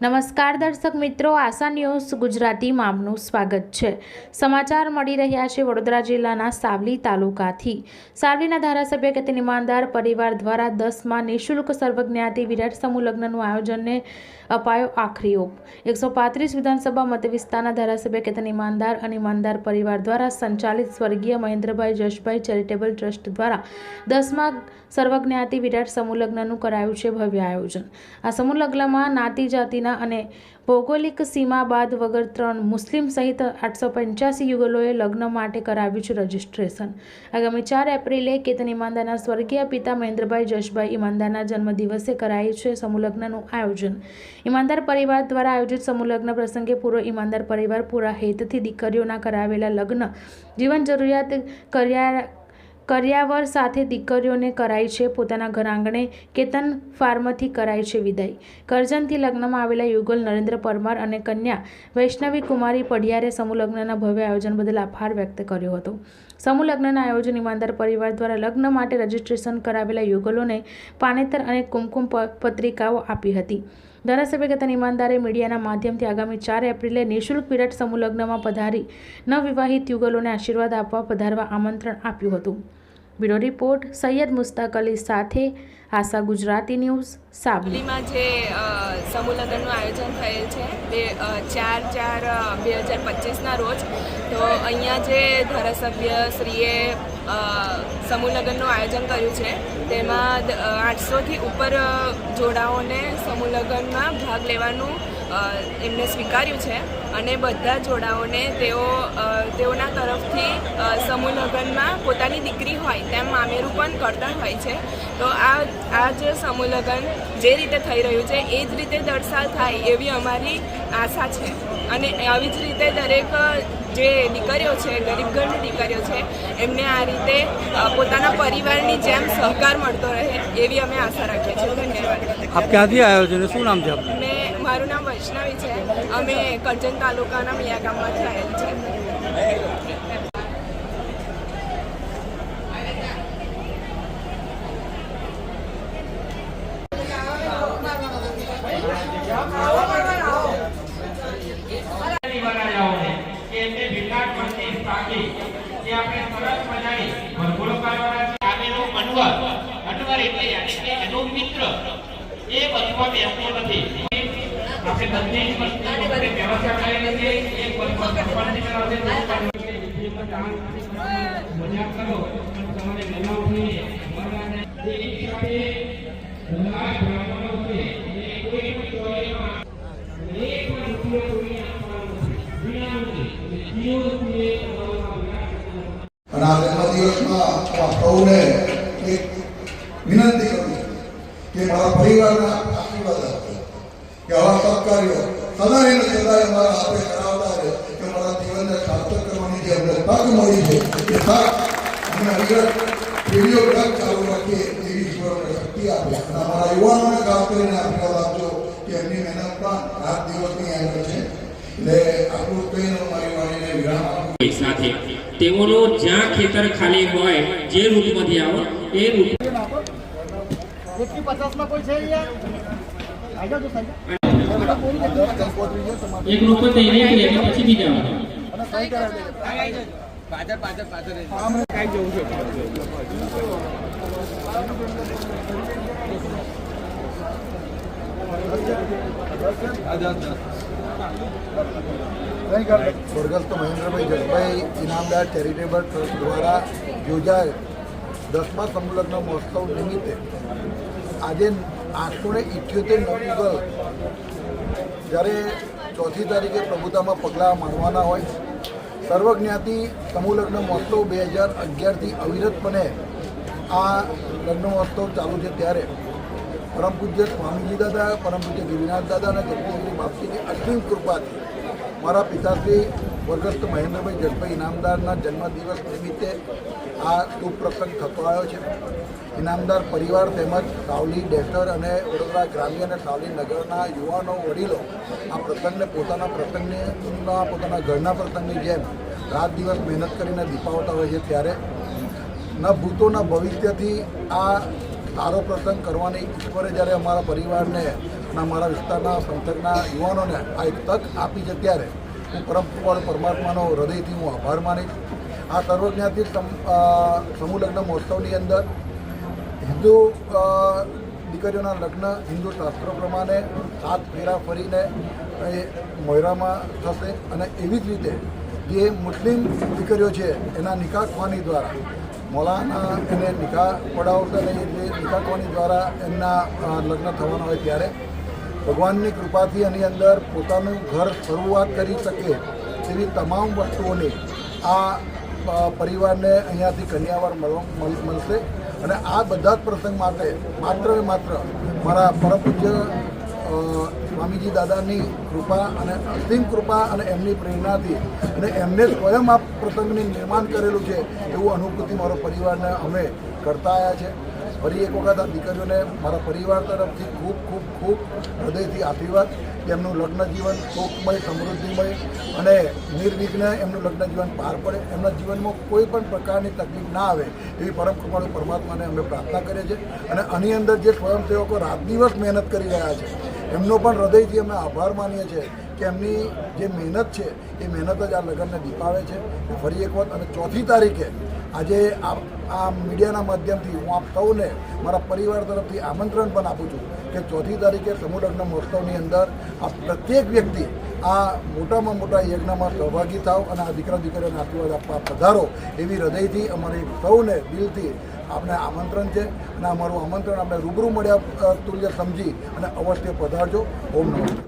નમસ્કાર દર્શક મિત્રો, આશા ન્યૂઝ ગુજરાતીમાં આપનું સ્વાગત છે. સમાચાર મળી રહ્યા છે વડોદરા જિલ્લાના સાવલી તાલુકાથી. સાવલીના ધારાસભ્ય કેતન ઈમાનદાર પરિવાર દ્વારા દસમાં નિઃશુલ્ક સર્વજ્ઞાતિ વિરાટ સમૂહ લગ્નનું આયોજનને અપાયો આખરી ઓપ. એકસો પાંત્રીસ વિધાનસભા મત વિસ્તારના ધારાસભ્ય કેતન ઈમાનદાર અને ઈમાનદાર પરિવાર દ્વારા સંચાલિત સ્વર્ગીય મહેન્દ્રભાઈ જશભાઈ ચેરિટેબલ ટ્રસ્ટ દ્વારા દસમાં સર્વજ્ઞાતિ વિરાટ સમૂહ લગ્નનું કરાયું છે ભવ્ય આયોજન. આ સમૂહ લગ્નમાં નાતી જાતિના અને ભૌગોલિક સીમા બાદ વગર ત્રણ મુસ્લિમ સહિત આઠસો પંચ્યાસી યુગલોએ લગ્ન માટે કરાવ્યું છે રજિસ્ટ્રેશન. આગામી ચાર એપ્રિલે કેતન ઈમાનદારના સ્વર્ગીય પિતા મહેન્દ્રભાઈ જશભાઈ ઈમાનદારના જન્મદિવસે કરાયું છે સમૂહલગ્નનું આયોજન. ઈમાનદાર પરિવાર દ્વારા આયોજિત સમૂહલગ્ન પ્રસંગે પૂરો ઇમાનદાર પરિવાર પૂરા હેતથી દીકરીઓના કરાવેલા લગ્ન જીવન જરૂરિયાત કર્યા કર્યાવર સાથે દીકરીઓને કરાઈ છે. પોતાના ઘર આંગણે કેતન ફાર્મથી કરાઈ છે વિદાય. કરજણથી લગ્નમાં આવેલા યુગલ નરેન્દ્ર પરમાર અને કન્યા વૈષ્ણવી કુમારી પડિયારે સમૂહલગ્નના ભવ્ય આયોજન બદલ આભાર વ્યક્ત કર્યો હતો. સમૂહલગ્નના આયોજન ઈમાનદાર પરિવાર દ્વારા લગ્ન માટે રજીસ્ટ્રેશન કરાવેલા યુગલોને પાનેતર અને કુમકુમ પત્રિકાઓ આપી હતી. ધારાસભ્ય કેતન ઈમાનદારે મીડિયાના માધ્યમથી આગામી ચાર એપ્રિલે નિઃશુલ્ક વિરાટ સમૂહલગ્નમાં પધારી નવવિવાહિત યુગલોને આશીર્વાદ આપવા, પધારવા આમંત્રણ આપ્યું હતું. બ્યુરો રિપોર્ટ સૈયદ મુસ્તાક અલી સાથે આશા ગુજરાતી ન્યૂઝ સાબલીમાં જે સમૂહ આયોજન થયેલ છે તે ચાર ચાર બે હજાર પચીસના રોજ, તો અહીંયા જે ધારાસભ્ય શ્રીએ સમૂહ આયોજન કર્યું છે, તેમાં આઠસોથી ઉપર જોડાઓને સમૂહ લગ્નમાં ભાગ લેવાનું એમને સ્વીકાર્યું છે, અને બધા જોડાઓને તેઓ તેઓના તરફથી સમૂહ લગ્નમાં પોતાની દીકરી હોય તેમ મામેરું પણ કરતા હોય છે, તો આ આ જે સમૂહ લગ્ન જે રીતે થઈ રહ્યું છે એ જ રીતે દર થાય એવી અમારી આશા છે. અને આવી જ રીતે દરેક જે દીકરીઓ છે ગરીબ ઘરની દીકરીઓ છે એમને આ રીતે પોતાના પરિવારની જેમ સહકાર મળતો રહે એવી અમે આશા રાખીએ છીએ. ધન્યવાદ. આપ ક્યાંથી આવ્યો છો? શું નામ છે મેં મારું નામ વૈષ્ણવી છે. અમે કરજણ તાલુકાના મિયા ગામમાંથી આવેલ છે બનાવ્યાઓને કે તે વિરાટ પરથી સ્થાપી જે આપણે સરસ મજાની ભરભૂળ કરવાના છે આમેનો અનવર અનવર એટલે યાની કે એનો મિત્ર એ બનવા બેસતો નથી. આપણે બંને જ વસ્તુઓ વ્યવસ્થા કરેલી છે એક બસમાં સરપંચની કરાવશે છે મજા કરો પણ તમારે ઉઠીને તમારા જે એક સાથે ધનરાજ બ્રાહ્મણો અને આ જન્મદિવસમાં વિનંતી કરું કે મારા પરિવારના આશીર્વાદ આવા ને અમારા હાથે કરાવતા મારા જીવનને સાર્થક કરવાની જે મળી છે, એ ચાલુ રાખીએ એવી ઈશ્વરને શક્તિ આપે અને કરીને આશીર્વાદ આપજો કે એમની મહેનત પણ રાત દિવસની આગળ છે એટલે આપણું કહીને હું મારી વાણીને વિરામ આપું હોય સાથે તેઓનો જ્યાં ખેતર ખાલી હોય, જે રૂટમાંથી આવો, એ રૂટ એક લોકો તૈયારી કરી એટલે પછી બીજા આવે. સ્વર્ગસ્થ મહેન્દ્રભાઈ જસભાઈ ઇનામદાર ચેરિટેબલ ટ્રસ્ટ દ્વારા યોજાયેલ દસમા સંલગ્ન મહોત્સવ નિમિત્તે આજે આઠસો ને ઇઠ્યોતેર નવયુગલ જ્યારે ચોથી તારીખે પ્રભુતામાં પગલાં માંડવાના હોય, સર્વજ્ઞાતિ સમૂહલગ્ન મહોત્સવ બે હજાર અગિયારથી અવિરતપણે આ લગ્ન મહોત્સવ ચાલુ છે ત્યારે. પરમ પૂજ્ય સ્વામીજી દાદા, પરમ પૂજ્ય ગિરિનાથ દાદા અને જગદીશ્રી બાપજીની અસીમ કૃપાથી મારા પિતાશ્રી વર્ગસ્થ મહેન્દ્રભાઈ જસભાઈ ઇનામદારના જન્મદિવસ નિમિત્તે આ શુભ પ્રસંગ થતો આવ્યો છે. ઇનામદાર પરિવાર તેમજ સાવલી ડેટર અને વડોદરા ગ્રામ્ય અને સાવલી નગરના યુવાનો વડીલો આ પ્રસંગને પોતાના પ્રસંગને પોતાના ઘરના પ્રસંગની જેમ રાત દિવસ મહેનત કરીને દીપાવતા હોય છે. ત્યારે ન ભૂતો ભવિષ્યથી આ સારો પ્રસંગ કરવાની ઈશ્વરે જ્યારે અમારા પરિવારને અને અમારા વિસ્તારના સંતકના યુવાનોને આ એક તક આપી છે ત્યારે હું પરમપર પરમાત્માનો હૃદયથી હું આભાર માનીશ. આ સર્વજ્ઞાતિ સમૂહ લગ્ન મહોત્સવની અંદર હિન્દુ દીકરીઓના લગ્ન હિન્દુ શાસ્ત્રો પ્રમાણે સાત ફેરા ફરીને એ મોયરામાં થશે અને એવી જ રીતે જે મુસ્લિમ દીકરીઓ છે એના નિકાહ ખવાની દ્વારા મોલાના એને નિકાહ પડાવશે નહીં એટલે નિકાહવાની દ્વારા એમના લગ્ન થવાના હોય ત્યારે ભગવાનની કૃપાથી એની અંદર પોતાનું ઘર શરૂઆત કરી શકે એવી તમામ વસ્તુઓની આ પરિવારને અહીંયાથી કન્યાવાર મળશે. અને આ બધા જ પ્રસંગ માટે માત્ર ને માત્ર મારા પરમ સ્વામીજી દાદાની કૃપા અને અસીમ કૃપા અને એમની પ્રેરણાથી અને એમને સ્વયં આ પ્રસંગની નિર્માણ કરેલું છે એવું અનુભૂતિ મારો પરિવારને અમે કરતા આવ્યા છે. ફરી એક વખત આ દીકરીઓને મારા પરિવાર તરફથી ખૂબ ખૂબ ખૂબ હૃદયથી આશીર્વાદ એમનું લગ્ન જીવન સુખમય સમૃદ્ધિમય અને નિર્વિઘ્ન એમનું લગ્ન જીવન પાર પડે. એમના જીવનમાં કોઈ પણ પ્રકારની તકલીફ ના આવે એવી પરમ કૃપાળુ પરમાત્માને અમે પ્રાર્થના કરીએ છીએ. અને આની અંદર જે સ્વયંસેવકો રાત દિવસ મહેનત કરી રહ્યા છે એમનો પણ હૃદયથી અમે આભાર માનીએ છીએ કે એમની જે મહેનત છે, એ મહેનત જ આ લગ્નને દીપાવે છે. ફરી એક વખત, અને ચોથી તારીખે આજે આ આ મીડિયાના માધ્યમથી હું આપ સૌને મારા પરિવાર તરફથી આમંત્રણ પણ આપું છું કે ચોથી તારીખે સમૂહ મહોત્સવની અંદર આ પ્રત્યેક વ્યક્તિ આ મોટામાં મોટા યજ્ઞમાં સહભાગી થાવ અને આ દીકરા દીકરીઓને આશીર્વાદ આપવા પધારો એવી હૃદયથી અમારી સૌને દિલથી આપણે આમંત્રણ છે અને અમારું આમંત્રણ આપણે રૂબરૂ મળ્યા તુલ્ય સમજી અને અવશ્ય પધારજો. ઓમ નમઃ.